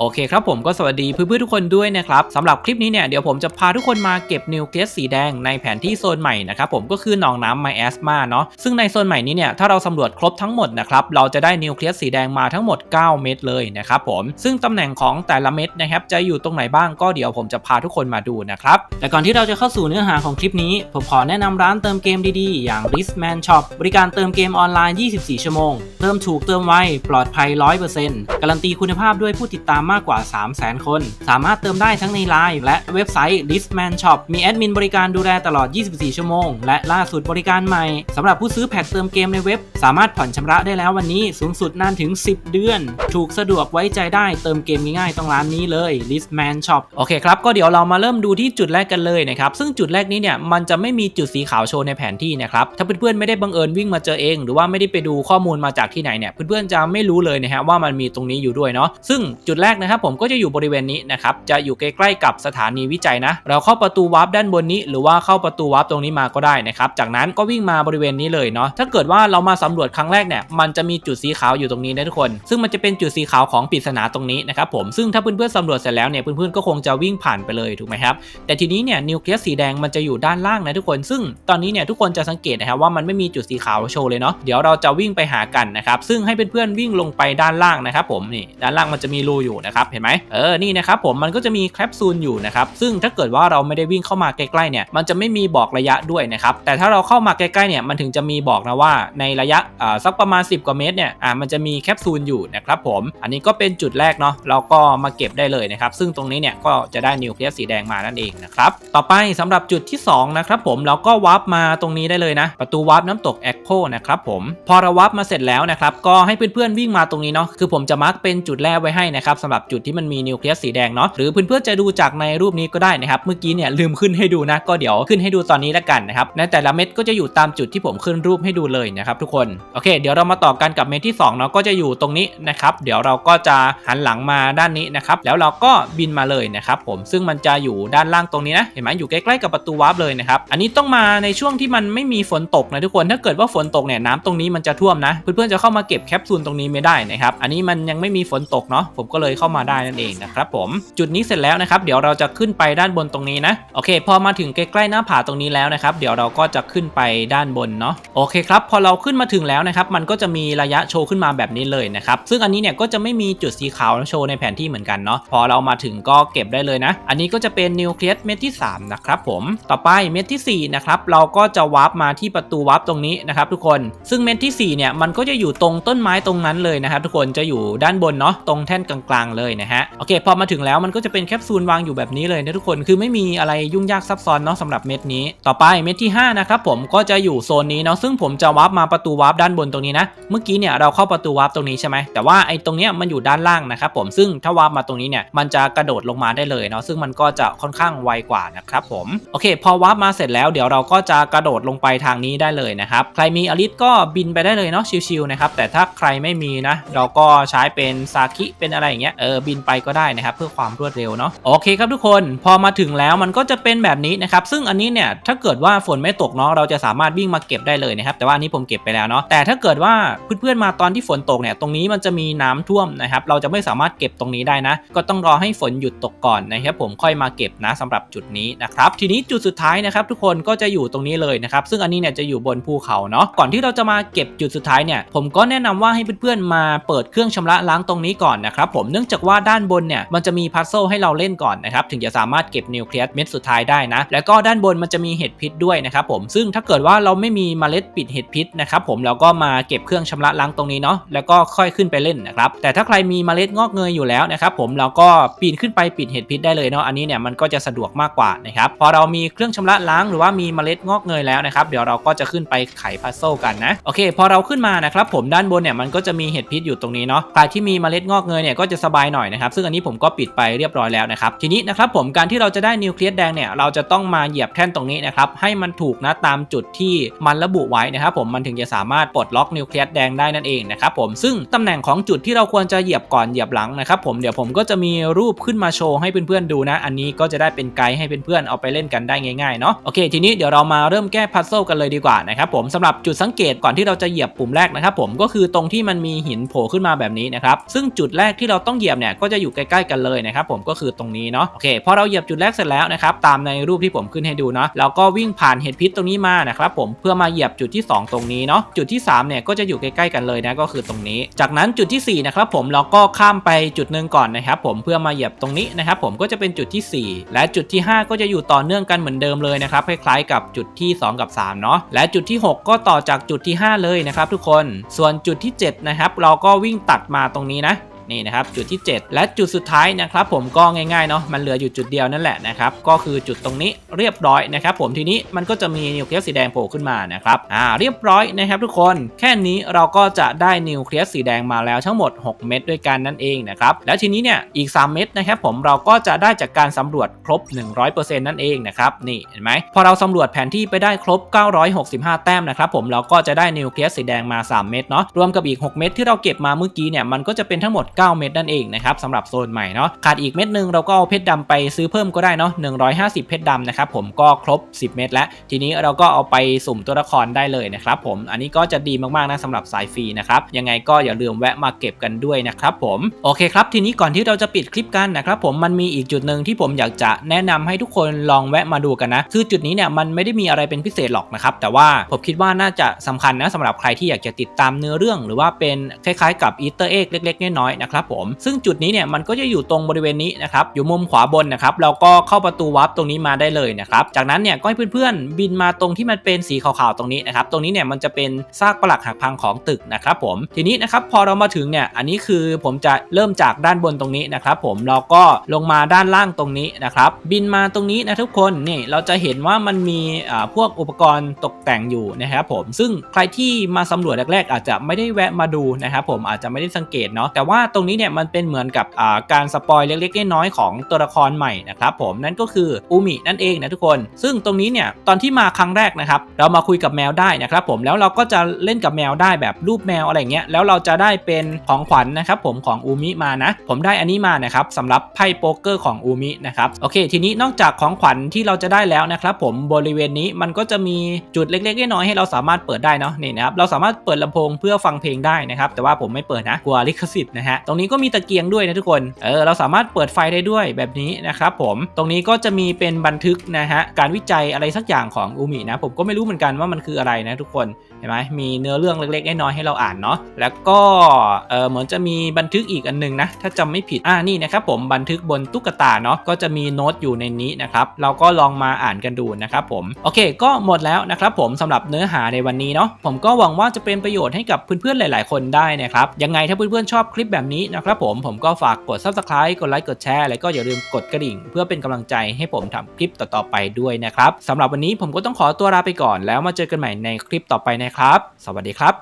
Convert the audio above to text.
โอเคครับผมก็สวัสดีเพื่อนๆทุกคนด้วยนะครับสำหรับคลิปนี้เนี่ยเดี๋ยวผมจะพาทุกคนมาเก็บนิวเคลียสสีแดงในแผนที่โซนใหม่นะครับผมก็คือหนองน้ำไมแอสมาเนาะซึ่งในโซนใหม่นี้เนี่ยถ้าเราสำรวจครบทั้งหมดนะครับเราจะได้นิวเคลียสสีแดงมาทั้งหมด 9 เม็ดเลยนะครับผมซึ่งตำแหน่งของแต่ละเม็ดนะครับจะอยู่ตรงไหนบ้างก็เดี๋ยวผมจะพาทุกคนมาดูนะครับแต่ก่อนที่เราจะเข้าสู่เนื้อหาของคลิปนี้ ผมขอแนะนำร้านเติมเกมดีๆ อย่าง r i s m a n Shop บริการเติมเกมออนไลน์ 24 ชั่วโมงเติมถูกเติมไวปลอดภัย 100%การันตีคุณภาพด้วยผู้ติดตามมากกว่า 300,000 คน สามารถเติมได้ทั้งในไลน์และเว็บไซต์ r i s m a n Shop มีแอดมินบริการดูแลตลอด 24 ชั่วโมง และล่าสุดบริการใหม่สำหรับผู้ซื้อแพ็คเติมเกมในเว็บ สามารถผ่อนชำระได้แล้ววันนี้สูงสุดนานถึง 10 เดือน ถูกสะดวกไว้ใจได้เติมเกมง่ายๆต้องร้านนี้เลย r i s m a n Shop โอเคครับก็เดี๋ยวเรามาเริ่มดูที่จุดแรกกันเลยนะครับซึ่งจุดแรกนี้เนี่ยมันจะไม่มีจุดสีขาวโชว์ในแผนที่นะครับถ้าเพื่อนๆไม่ได้บังเอิญวิ่งมาเจอเอง หรือว่าไม่ได้ไปดูข้อมูลมาจากที่ไหนเนี่ยเพื่อนๆจะไม่รู้เลยนะฮะว่ามันมีตรงนี้อยู่ด้วยเนาะซึ่งจุดแรกนะครับผมก็จะอยู่บริเวณนี้นะครับจะอยู่ใกล้ๆกับสถานีวิจัยนะ เราเข้าประตูวาร์ปด้านบนนี้ หรือว่าเข้าประตูวาร์ปตรงนี้มาก็ได้นะครับจากนั้นก็วิ่งมาบริเวณนี้เลยเนาะถ้าเกิดว่าเรามาสำรวจครั้งแรกเนี่ยมันจะมีจุดสีขาวอยู่ตรงนี้นะทุกคน ซึ่งมันจะเป็นจุดสีขาวของปริศนาตรงนี้นะครับผมซึ่งถ้าเพื่อนๆสำรวจเสร็จแล้วเนี่ยเพื่อนๆก็คงจะวิ่งผ่านไปเลยถูกไหมครับแต่ทีนี้เนี่ยนิวเคลียสสีแดงมันจะอยู่ด้านล่างนะทุกคน ซึ่งตอนนี้เนี่ยทุกคนจะสังเกตนะครับว่ามันไม่มีจุดสีขาวโชว์เลยเนาะเดี๋ยวเราจะวิ่งไปหากันนะครับซึ่งให้เพื่อนๆวิ่งลงไปด้านล่างนะครับผมนี่ด้านล่างมันจะมีรูอยู่นะครับเห็นไหมเออนี่นะครับผมมันก็จะมีแคปซูลอยู่นะครับซึ่งถ้าเกิดว่าเราไม่ได้วิ่งเข้ามาใกล้ๆเนี่ยมันจะไม่มีบอกระยะด้วยนะครับแต่ถ้าเราเข้ามาใกล้ๆเนี่ยมันถึงจะมีบอกนะว่าในระยะอ่าสักประมาณ 10 กว่าเมตรเนี่ยอ่ามันจะมีแคปซูลอยู่นะครับผมอันนี้ก็เป็นจุดแรกเนาะเราก็มาเก็บได้เลยนะครับซึ่งตรงนี้เนี่ยก็จะได้นิวเคลียสสีแดงมานั่นเองนะครับต่อไปสำหรับจุดที่สองนะครับผมเราก็วาร์ปมาตรงนี้ได้เลยนะ ประตูวาร์ปน้ำตกแอคโคนะครับผมพอเราวาร์ปมาเสร็จแล้วนะครับก็ให้เพื่อนๆวิ่งมาตรงนี้เนาะคือผมจะมาร์กเป็นจุดแรกไว้ให้นะครับสำหรับจุดที่มันมีนิวเคลียสสีแดงเนาะหรือเพื่อนๆจะดูจากในรูปนี้ก็ได้นะครับเมื่อกี้เนี่ยลืมขึ้นให้ดูนะ ก็เดี๋ยวขึ้นให้ดูตอนนี้แล้วกันนะครับในแต่ละเม็ดก็จะอยู่ตามจุดที่ผมขึ้นรูปให้ดูเลยนะครับทุกคนโอเค เดี๋ยวเรามาต่อกันกับเม็ดที่2เนาะก็จะอยู่ตรงนี้นะครับเดี๋ยวเราก็จะหันหลังมาด้านนี้นะครับแล้วเราก็บินมาเลยนะครับผมซึ่งมันจะอยู่ด้านล่างตรงนี้นะเห็นไหมอยู่ใกล้ๆกับประตูวาร์ปเลยนะครับอันนี้ต้องมาในช่วงที่มันไม่มีฝนตกนะทุกคนถ้าเกิดว่าฝนตกเนี่ยน้ำตรงนี้มันจะท่วมนะ เพื่อนๆจะเข้ามาเก็บแคปซูลตรงนี้ไม่ได้นะครับอันนี้มันยังไม่มีฝนตกเนาะผมก็เลยเข้ามาได้นั่นเองนะครับผมจุดนี้เสร็จแล้วนะครับเดี๋ยวเราจะขึ้นไปด้านบนตรงนี้นะโอเค พอมาถึงใกล้ๆหน้าผาตรงนี้แล้วนะครับ เดี๋ยวเราก็จะขึ้นไปด้านบนเนาะโอเคครับพอเราขึ้นมาถึงแล้วนะครับมันก็จะมีระยะโชว์ขึ้นมาแบบนี้เลยนะครับซึ่งอันนี้เนี่ยก็จะไม่มีจุดสีขาวโชว์ในแผนที่เหมือนกันเนาะพอเรามาถึงก็เก็บได้เลยนะ อันนี้ก็จะเป็นนิวเคลียสเม็ดที่3นะครับผมต่อไปเม็ดที่4นะครับเราก็จะวาร์ปมาที่ประตูวาร์ปตรงนี้นะครับทุกคนซึ่งเม็ดที่4เนี่ยมันก็จะอยู่ตรงต้นไม้ตรงนั้นเลยนะครับทุกคนจะอยู่ด้านบนเนาะตรงแท่นกลางๆเลยนะฮะโอเคพอมาถึงแล้วมันก็จะเป็นแคปซูลวางอยู่แบบนี้เลยนะทุกคนคือไม่มีอะไรยุ่งยากซับซ้อนเนาะสำหรับเม็ดนี้ต่อไปเม็ดที่5นะครับผมก็จะอยู่โซนนี้เนาะซึ่งผมจะวาร์ปมาประตูวาร์ปด้านบนตรงนี้นะเมื่อกี้เนี่ยเราเข้าประตูวาร์ปตรงนี้ใช่ไหมแต่ว่าไอ้ตรงเนี้ยมันอยู่ด้านล่างนะครับผมซึ่งถ้าวาร์ปมาตรงนี้เนี่ยมันจะกระโดดลงมาได้เลยเนาะซึ่งมันก็จะค่อนข้างไวกว่านะครับผมโอเค พอวาร์ปมาเสร็จแล้วเดี๋ยวเราก็จะกระโดดลงไปทางนี้ได้เลยนะครับใครมีอลิสก็บินไปได้เลยเนาะชิวๆนะครับแต่ถ้าใครไม่มีนะเราก็ใช้เป็นซากิเป็นอะไรอย่างเงี้ยเออบินไปก็ได้นะครับเพื่อความรวดเร็วเนาะโอเคครับทุกคนพอมาถึงแล้วมันก็จะเป็นแบบนี้นะครับซึ่งอันนี้เนี่ยถ้าเกิดว่าฝนไม่ตกเนาะเราจะสามารถวิ่งมาเก็บได้เลยนะครับแต่ว่านนี้ผมเก็บไปแล้วเนาะแต่ถ้าเกิดว่าเพื่อนๆมาตอนที่ฝนตกเนี่ยตรงนี้มันจะมีน้ำท่วมนะครับเราจะไม่สามารถเก็บตรงนี้ได้นะ ก็ต้องรอให้ฝนหยุดตกก่อนนะครับผมค่อยมาเก็บนะสำหรับจุดนี้นะครับทีนี้จุดสุดท้ายนะครับทุกคนก็จะอยู่ตรงนี้เลยนะครับซึ่งอันนี้เนี่ยจะอยู่บนภูเขาเนาะก่อนที่เราจะมาเก็บจุดสุดท้ายเนี่ยผมก็แนะนำว่าให้เพื่อนๆมาเปิดเครื่องชำระล้างตรงนี้ก่อนนะครับผมเนื่องจากว่าด้านบนเนี่ยมันจะมีพัซโซให้เราเล่นก่อนนะครับถึงจะสามารถเก็บนิวเคลียสเม็ดสุดท้ายได้นะ แล้วก็ด้านบนมันจะมีเห็ดพิษด้วยนะครับผมซึ่งถ้าเกิดว่าเราไม่มีเมล็ดปิดเห็ดพิษนะครับผมเราก็มาเก็บเครื่องชำระล้างตรงนี้เนาะแล้วก็ค่อยขึ้นไปเล่นนะครับแต่ถ้าใครมีเมล็ดงอกเงยอยู่แล้วนะครับผมเราก็ปีนขึ้นไปปิดเห็ดพิษได้เลยเนาะอันนี้เนี่ยมันก็จะสะดวกมากกว่านะครับพอเรามีเครื่องชำระล้างหรือว่ามีเมล็ดงอกเงยแล้วนะครับเดี๋ยวเราก็จะขึ้นไปไขพัซโซกันนะโอเค พอเราขึ้นมานะครับผมด้านบนเนี่ยมันก็จะมีเห็ดพิษอยู่ตรงนี้เนาะใครที่มีเมล็ดงอกเงยเนี่ยก็จะสบายหน่อยนะครับซึ่งอันนี้ผมก็ปิดไปเรียบร้อยแล้วนะครับทีนี้นะครับผมการที่เราจะได้นิวเคลียสแดงเนี่ยเราจะต้องมาเหยียบแท่นตรงนี้นะครับให้มันถูกนะตามจุดที่มันระบุไว้นะครับผมมันถึงจะสามารถปลดล็อกนิวเคลียสแดงได้นั่นเองนะครับผมซึ่งตำแหน่งของจุดที่เราควรจะเหยียบก่อนเหยียบหลังนะครับผมเดี๋ยวผมก็จะมีรูปขึ้นมาโชว์ให้เพื่อนๆดูนะ อันนี้ก็จะได้เป็นไกด์ให้เพื่อนๆเอาไปเล่นกันได้ง่ายๆเนาะโอเค ทีนี้เดี๋ยวเรามาเริ่มแก้พัซโซกันเลยดีกว่านะครับผมสำหรับจุดสังเกตก่อนที่เราจะเหยียบปุ่มแรกนะครับผมก็คือตรงที่มันมีหินโผล่ขึ้นมาแบบนี้นะครับซึ่งจุดแรกที่เราต้องเหยียบเหยียบเนี่ยก็จะอยู่ใกล้ๆกันเลยนะครับผมก็คือตรงนี้เนาะโอเคพอเราเหยียบจุดแรกเสร็จแล้วนะครับตามในรูปที่ผมขึ้นให้ดูเนาะเราก็วิ่งผ่านเห็ดพิษตรงนี้มานะครับผมเพื่อมาเหยียบจุดที่ 2 ตรงนี้เนาะจุดที่3เนี่ยก็จะอยู่ใกล้ๆกันเลยนะก็คือตรงนี้ จากนั้นจุดที่4นะครับผมเราก็ข้ามไปจุดหนึ่งก่อนนะครับผมเพื่อมาเหยียบตรงนี้นะครับผมก็จะเป็นจุดที่ 4 และจุดที่ 5 ก็จะอยู่ต่อเนื่องกันเหมือนเดิมเลยนะครับคล้ายๆกับจุดที่ 2 กับ3เนาะและจุดที่ 6 ก็ต่อจากจุดที่ 5 เลยนะครับทุกคนส่วนจุดที่7นะครับเราก็วิ่งตัดมาตรงนี้นะ นี่นะครับจุดที่ 7 และจุดสุดท้ายนะครับผมก็ง่ายๆเนาะมันเหลืออยู่จุดเดียวนั่นแหละนะครับก็คือจุดตรงนี้เรียบร้อยนะครับผมทีนี้มันก็จะมีนิวเคลียสสีแดงโผล่ขึ้นมานะครับอ่าเรียบร้อยนะครับทุกคนแค่นี้เราก็จะได้นิวเคลียสสีแดงมาแล้วทั้งหมด 6 เม็ดด้วยกันนั่นเองนะครับแล้วทีนี้เนี่ยอีก 3 เม็ดนะครับผมเราก็จะได้จากการสำรวจครบ 100%นั่นเองนะครับนี่เห็นไหมพอเราสำรวจแผนที่ไปได้ครบ 965 แต้มนะครับผมเราก็จะได้นิวเคลียสสีแดงมา 3 เม็ดเนาะรวมกับอีก 6 เม็ดที่เราเก็บมาเมื่อกี้เนี่ยมันก็จะเป็นทั้งหมด9 เม็ดนั่นเองนะครับสำหรับโซนใหม่เนาะขาดอีกเม็ดหนึงเราก็เอาเพชรดำไปซื้อเพิ่มก็ได้เนาะ150 เพชรดำนะครับผมก็ครบ 10 เม็ดแล้ว ทีนี้เราก็เอาไปสุ่มตัวละครได้เลยนะครับผมอันนี้ก็จะดีมากๆนะสำหรับสายฟรีนะครับยังไงก็อย่าลืมแวะมาเก็บกันด้วยนะครับผมโอเคครับทีนี้ก่อนที่เราจะปิดคลิปกันนะครับผมมันมีอีกจุดหนึ่งที่ผมอยากจะแนะนำให้ทุกคนลองแวะมาดูกันนะคือจุดนี้เนี่ยมันไม่ได้มีอะไรเป็นพิเศษหรอกนะครับแต่ว่าผมคิดว่าน่าจะสำคัญนะสำหรับใครที่อยากจะติดตามเนื้อเรื่อง หรือว่าเป็นคล้ายๆ กับอีเตอร์เอ็กเล็กๆน้อยๆนะครับผมซึ่งจุดนี้เนี่ยมันก็จะอยู่ตรงบริเวณนี้นะครับอยู่มุมขวาบนนะครับเราก็เข้าประตูวาร์ปตรงนี้มาได้เลยนะครับจากนั้นเนี่ยก็ให้เพื่อนๆบินมาตรงที่มันเป็นสีขาวๆตรงนี้นะครับตรงนี้เนี่ยมันจะเป็นซากปลักหักพังของตึกนะครับผมทีนี้นะครับพอเรามาถึงเนี่ยอันนี้คือผมจะเริ่มจากด้านบนตรงนี้นะครับผมเราก็ลงมาด้านล่างตรงนี้นะครับบินมาตรงนี้นะทุกคนนี่เราจะเห็นว่ามันมีอ่าพวกอุปกรณ์ตกแต่งอยู่นะครับผมซึ่งใครที่มาสำรวจแรกๆ อาจจะไม่ได้แวะมาดูนะครับผมอาจจะไม่ได้สังเกตเนาะแต่ว่าตรงนี้เนี่ยมันเป็นเหมือนกับาการสปอยเล็กๆน้อยๆของตัวละครใหม่นะครับผมนั่นก็คืออูมินั่นเองนะทุกคน ซึ่งตรงนี้เนี่ยตอนที่มาครั้งแรกนะครับเรามาคุยกับแมวได้นะครับผมแล้วเราก็จะเล่นกับแมวได้แบบรูปแมวอะไรเงี้ยแล้วเราจะได้เป็นของขวัญนะครับผมของอูมิมานะ ผมได้อันนี้มานะครับสำหรับไพ่โป๊กเกอร์ของอูมินะครับโอเค ทีนี้นอกจากของขวัญที่เราจะได้แล้วนะครับผมบริเวณนี้มันก็จะมีจุดเล็กๆน้อยๆให้เราสามารถเปิดได้เนาะนี่นะครับเราสามารถเปิดลำโพงเพื่อฟังเพลงได้นะครับแต่ว่าผมไม่เปิดนะกลัวลิขสิทธิ์นะฮะตรงนี้ก็มีตะเกียงด้วยนะทุกคน เออ เราสามารถเปิดไฟได้ด้วยแบบนี้นะครับผม ตรงนี้ก็จะมีเป็นบันทึกนะฮะ การวิจัยอะไรสักอย่างของอูมินะ ผมก็ไม่รู้เหมือนกันว่ามันคืออะไรนะทุกคน ห็นไหมมีเนื้อเรื่องเล็กๆน้อยๆให้เราอ่านเนาะแล้วก็เออเหมือนจะมีบันทึกอีกอันหนึงนะถ้าจำไม่ผิดอ่านี่นะครับผมบันทึกบนตุ๊กตาเนาะก็จะมีโน้ตอยู่ในนี้นะครับเราก็ลองมาอ่านกันดูนะครับผมโอเค ก็หมดแล้วนะครับผมสำหรับเนื้อหาในวันนี้เนาะผมก็หวังว่าจะเป็นประโยชน์ให้กับเพื่อนๆหลาย ๆ คนได้นะครับยังไงถ้าเพื่อนๆชอบคลิปแบบนี้นะครับผมผมก็ฝากกด subscribe กดไลค์กดแชร์แล้วก็อย่าลืมกดกระดิ่ง เพื่อเป็นกำลังใจให้ผมทำคลิปต่อๆไปด้วยนะครับสำหรับวันนี้ผมก็ต้องขอตัวลาไปก่อนแล้วมาเจอกันใหม่ในคลิปต่อไปนะครับ สวัสดีครับ